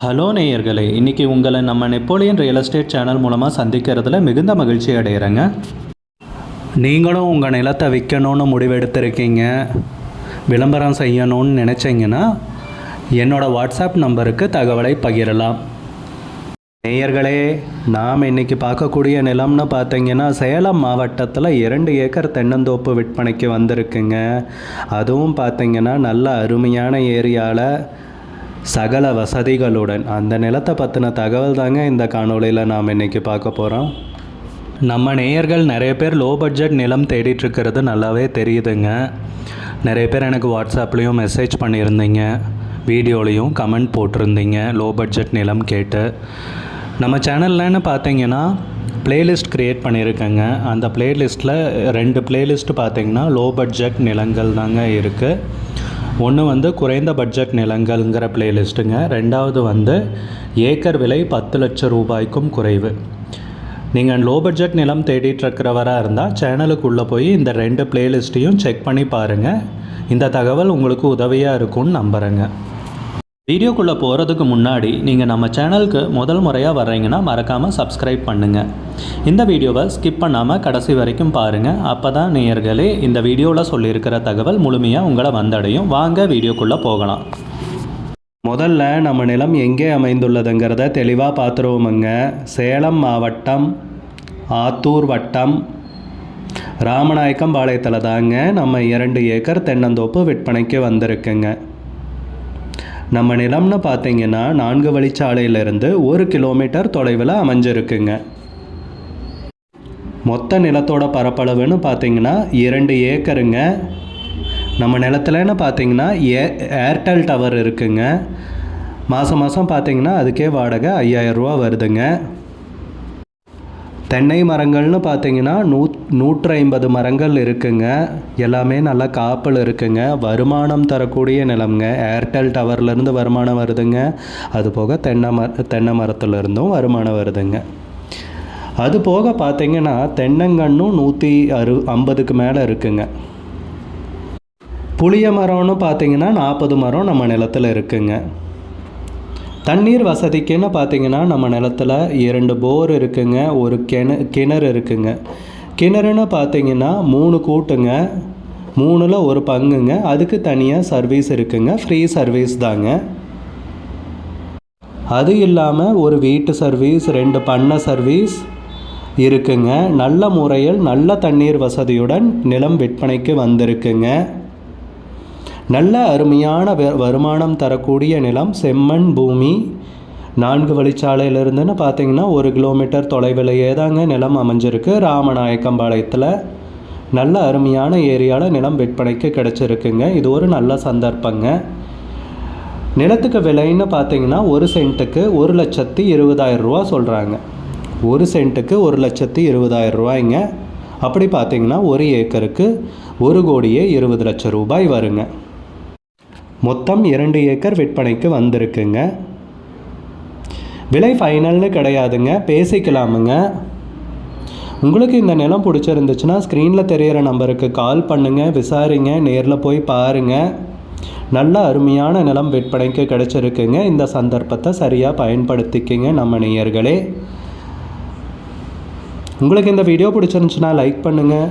Hello நேயர்களே இன்றைக்கி உங்களை நம்ம நெப்போலியன் ரியல் எஸ்டேட் சேனல் மூலமாக சந்திக்கிறதுல மிகுந்த மகிழ்ச்சி அடைகிறேங்க நீங்களும் உங்கள் நிலத்தை விற்கணும்னு முடிவெடுத்திருக்கீங்க விளம்பரம் செய்யணும்னு நினச்சிங்கன்னா என்னோடய வாட்ஸ்அப் நம்பருக்கு தகவலை பகிரலாம். நேயர்களே நாம் இன்னைக்கு பார்க்கக்கூடிய நிலம்னு பார்த்தீங்கன்னா சேலம் மாவட்டத்தில் இரண்டு ஏக்கர் தென்னந்தோப்பு விற்பனைக்கு வந்திருக்குங்க. அதுவும் பார்த்திங்கன்னா நல்ல அருமையான ஏரியாவில் சகல வசதிகளுடன். அந்த நிலத்தை பற்றின தகவல் தாங்க இந்த காணொளியில் நாம் இன்னைக்கு பார்க்க போகிறோம் நம்ம நேயர்கள் நிறைய பேர் லோ பட்ஜெட் நிலம் தேடிட்டுருக்கிறது நல்லாவே தெரியுதுங்க. நிறைய பேர் எனக்கு வாட்ஸ்அப்லேயும் மெசேஜ் பண்ணியிருந்தீங்க. வீடியோலையும் கமெண்ட் போட்டிருந்தீங்க லோ பட்ஜெட் நிலம் கேட்டு. நம்ம சேனல்லன்னு பார்த்தீங்கன்னா பிளேலிஸ்ட் க்ரியேட் பண்ணியிருக்கேங்க. அந்த பிளேலிஸ்ட்டில் ரெண்டு பிளேலிஸ்ட் பார்த்தீங்கன்னா லோ பட்ஜெட் நிலங்கள் தாங்க இருக்குது ஒன்று வந்து குறைந்த பட்ஜெட் நிலங்கள்ங்கிற பிளேலிஸ்ட்டுங்க ரெண்டாவது வந்து ஏக்கர் விலை பத்து லட்சம் ரூபாய்க்கும் குறைவு. நீங்கள் லோ பட்ஜெட் நிலம் தேடிட்டுருக்கிறவராக இருந்தால் சேனலுக்குள்ளே போய் இந்த ரெண்டு பிளேலிஸ்ட்டையும் செக் பண்ணி பாருங்கள் இந்த தகவல் உங்களுக்கு உதவியாக இருக்கும்னு நம்புகிறேங்க வீடியோக்குள்ளே போகிறதுக்கு முன்னாடி நீங்கள் நம்ம சேனலுக்கு முதல் முறையாக வர்றீங்கன்னா மறக்காமல் சப்ஸ்கிரைப் பண்ணுங்கள் இந்த வீடியோவை ஸ்கிப் பண்ணாமல் கடைசி வரைக்கும் பாருங்கள் அப்போ தான் நேயர்களே இந்த வீடியோவில் சொல்லியிருக்கிற தகவல் முழுமையாக உங்களை வந்தடையும். வாங்க வீடியோக்குள்ளே போகலாம். முதல்ல நம்ம நிலம் எங்கே அமைந்துள்ளதுங்கிறத தெளிவாக பார்த்துருவோமுங்க. சேலம் மாவட்டம் ஆத்தூர் வட்டம் ராமநாயக்கம் பாளையத்தில் தாங்க நம்ம இரண்டு ஏக்கர் தென்னந்தோப்பு விற்பனைக்கு வந்திருக்குங்க. நம்ம நிலம்னு பார்த்தீங்கன்னா நான்கு வழிச்சாலையிலிருந்து ஒரு கிலோமீட்டர் தொலைவில் அமைஞ்சிருக்குங்க. மொத்த நிலத்தோட பரப்பளவுன்னு பார்த்தீங்கன்னா இரண்டு ஏக்கருங்க. நம்ம நிலத்துலன்னு பார்த்தீங்கன்னா ஏ ஏர்டெல் டவர் இருக்குங்க. மாதம் மாதம் பார்த்தீங்கன்னா அதுக்கே வாடகை ஐயாயிரரூவா வருதுங்க. தென்னை மரங்கள்னு பார்த்தீங்கன்னா நூ நூற்றி ஐம்பது மரங்கள் இருக்குங்க. எல்லாமே நல்லா காப்பில் இருக்குங்க. வருமானம் தரக்கூடிய நிலம்ங்க. ஏர்டெல் டவர்லேருந்து வருமானம் வருதுங்க. அது போக தென்னை மர தென்னை மரத்துலேருந்தும் வருமானம் வருதுங்க. அது போக பார்த்தீங்கன்னா தென்னங்கன்னும் நூற்றி அறு ஐம்பதுக்கு மேலே இருக்குங்க. புளிய மரம்னு பார்த்தீங்கன்னா நாற்பது மரம் நம்ம நிலத்தில் இருக்குங்க. தண்ணீர் வசதிக்குன்னு பார்த்தீங்கன்னா நம்ம நிலத்தில் இரண்டு போர் இருக்குங்க ஒரு கிண கிணறு இருக்குங்க. கிணறுன்னு பார்த்தீங்கன்னா மூணு கூட்டுங்க மூணில் ஒரு பங்குங்க அதுக்கு தனியாக சர்வீஸ் இருக்குங்க ஃப்ரீ சர்வீஸ் தாங்க. அது இல்லாமல் ஒரு வீட்டு சர்வீஸ் ரெண்டு பண்ணை சர்வீஸ் இருக்குங்க. நல்ல முறையில் நல்ல தண்ணீர் வசதியுடன் நிலம் விற்பனைக்கு வந்திருக்குங்க. நல்ல அருமையான வருமானம் தரக்கூடிய நிலம் செம்மண் பூமி. நான்கு வழிச்சாலையிலிருந்துன்னு பார்த்தீங்கன்னா ஒரு கிலோமீட்டர் தொலைவிலேயே தாங்க நிலம் அமைஞ்சிருக்கு. ராமநாயக்கம்பாளையத்தில் நல்ல அருமையான ஏரியாவில் நிலம் விற்பனைக்கு கிடச்சிருக்குங்க. இது ஒரு நல்ல சந்தர்ப்பங்க. நிலத்துக்கு விலைன்னு பார்த்தீங்கன்னா ஒரு சென்ட்டுக்கு ஒரு லட்சத்தி இருபதாயிரம் ரூபா சொல்கிறாங்க ஒரு சென்ட்டுக்கு ஒரு லட்சத்தி இருபதாயிரம் ரூபாய்ங்க. அப்படி பார்த்தீங்கன்னா ஒரு ஏக்கருக்கு ஒரு கோடியே இருபது லட்சம் ரூபாய் வருங்க. மொத்தம் இரண்டு ஏக்கர் விற்பனைக்கு வந்திருக்குங்க. விலை ஃபைனல்னு கிடையாதுங்க. பேசிக்கலாமுங்க. உங்களுக்கு இந்த நிலம் பிடிச்சிருந்துச்சுன்னா ஸ்க்ரீனில் தெரிகிற நம்பருக்கு கால் பண்ணுங்கள் விசாரிங்க நேரில் போய் பாருங்கள் நல்ல அருமையான நிலம் விற்பனைக்கு கிடச்சிருக்குங்க. இந்த சந்தர்ப்பத்தை சரியாக பயன்படுத்திக்கிங்க நம்ம நேயர்களே. உங்களுக்கு இந்த வீடியோ பிடிச்சிருந்துச்சுன்னா லைக் பண்ணுங்கள்